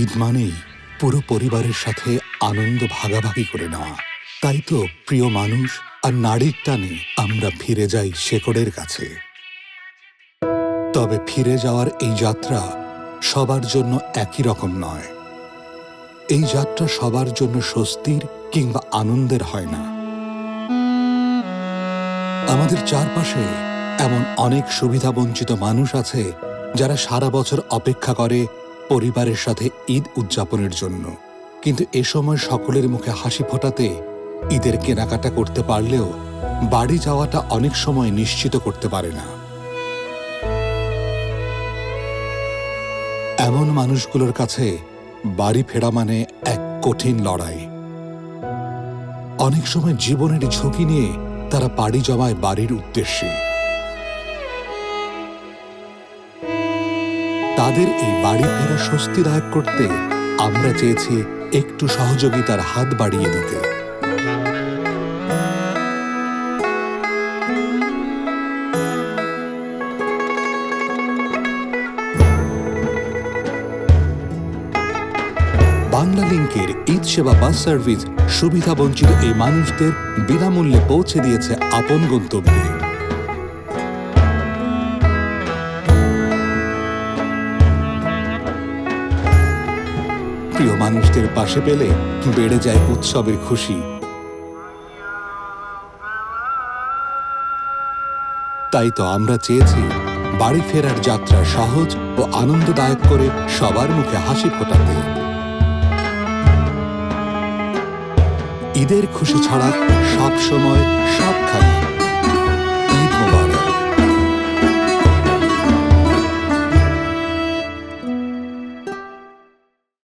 ঈদ মানেই পুরো পরিবারের সাথে আনন্দ ভাগাভাগি করে নেওয়া। তাই তো প্রিয় মানুষ আর নারীর টানে আমরা ফিরে যাই শেকড়ের কাছে। তবে ফিরে যাওয়ার এই যাত্রা সবার জন্য একই রকম নয়। এই যাত্রা সবার জন্য স্বস্তির কিংবা আনন্দের হয় না। আমাদের চারপাশে এমন অনেক সুবিধাবঞ্চিত মানুষ আছে যারা সারা বছর অপেক্ষা করে পরিবারের সাথে ঈদ উদযাপনের জন্য। কিন্তু এ সময় সকলের মুখে হাসি ফোটাতে ঈদের কেনাকাটা করতে পারলেও বাড়ি যাওয়াটা অনেক সময় নিশ্চিত করতে পারে না। এমন মানুষগুলোর কাছে বাড়ি ফেরা মানে এক কঠিন লড়াই। অনেক সময় জীবনের ঝুঁকি নিয়ে তারা পাড়ি জমায় বাড়ির উদ্দেশ্যে। তাদের এই বাড়ি ফেরা স্বস্তিদায়ক করতে আমরা চেয়েছি একটু সহযোগিতার হাত বাড়িয়ে দিতে। বাংলা লিংকের ঈদ সেবা বাস সার্ভিস সুবিধা বঞ্চিত এই মানুষদের বিনামূল্যে পৌঁছে দিয়েছে আপন গন্তব্যে। প্রিয় মানুষদের পাশে পেলে বেড়ে যায় উৎসবের খুশি। তাই তো আমরা চেয়েছি বাড়ি ফেরার যাত্রা সহজ ও আনন্দদায়ক করে সবার মুখে হাসি ফোটাতে। ঈদের খুশি ছাড়া সব সময় সবখানে